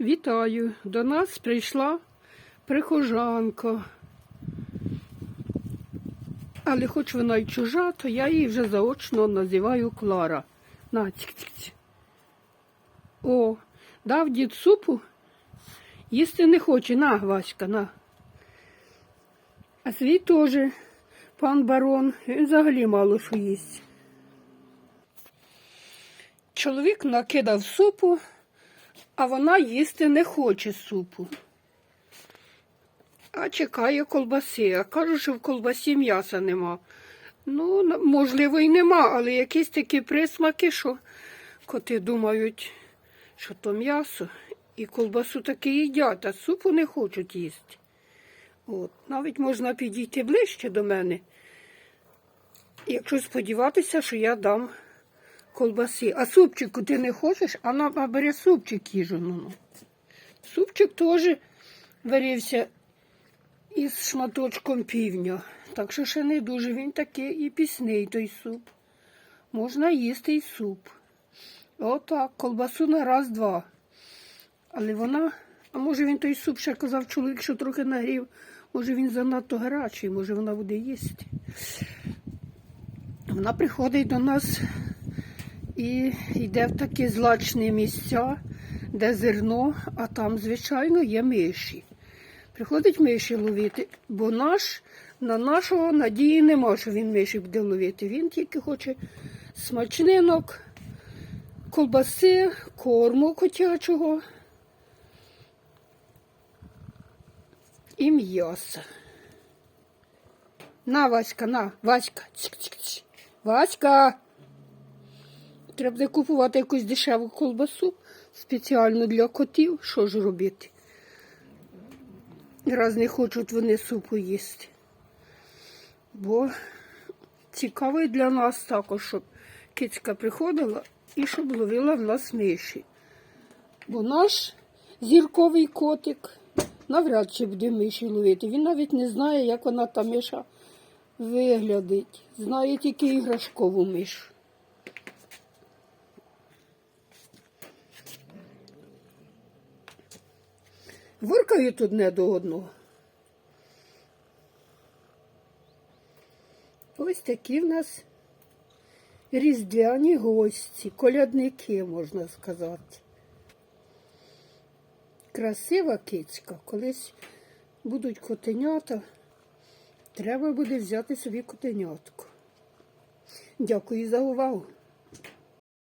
Вітаю! До нас прийшла прихожанка. Але хоч вона й чужа, то я її вже заочно називаю Клара. На, цік цік цік О, дав дід супу. Їсти не хоче. На, Васька, на. А свій теж, пан барон, він взагалі мало що їсть. Чоловік накидав супу, а вона їсти не хоче супу. А чекає колбаси. А кажуть, що в колбасі м'яса нема. Ну, можливо, і нема, але якісь такі присмаки, що коти думають, що то м'ясо, і колбасу таки їдять, а супу не хочуть їсти. От. Навіть можна підійти ближче до мене, якщо сподіватися, що я дам колбаси. А супчику ти не хочеш, а нам а супчик їжу. Ну, ну. Супчик теж варився із шматочком півня. Так що ще не дуже він такий і пісний той суп. Можна їсти і суп. Отак, колбасу на раз-два. Але вона, а може він той суп ще казав чоловік, що трохи нагрів, може він занадто гарячий, може вона буде їсти. Вона приходить до нас і йде в такі злачні місця, де зерно, а там, звичайно, є миші. Приходить миші ловити, бо наш, на нашого надії нема, що він миші буде ловити. Він тільки хоче смачнинок, колбаси, корму котячого і м'яса. На, Васька, на, Васька. Васька. Треба буде купувати якусь дешеву колбасу спеціально для котів. Що ж робити? Раз не хочуть вони супу їсти. Бо цікаво і для нас також, щоб кицька приходила і щоб ловила в нас миші. Бо наш зірковий котик навряд чи буде миші ловити. Він навіть не знає, як вона та миша виглядить. Знає тільки іграшкову мишу. Воркають одне до одного. Ось такі в нас різдвяні гості, колядники, можна сказати. Красива кицька. Колись будуть котенята, треба буде взяти собі котенятку. Дякую за увагу.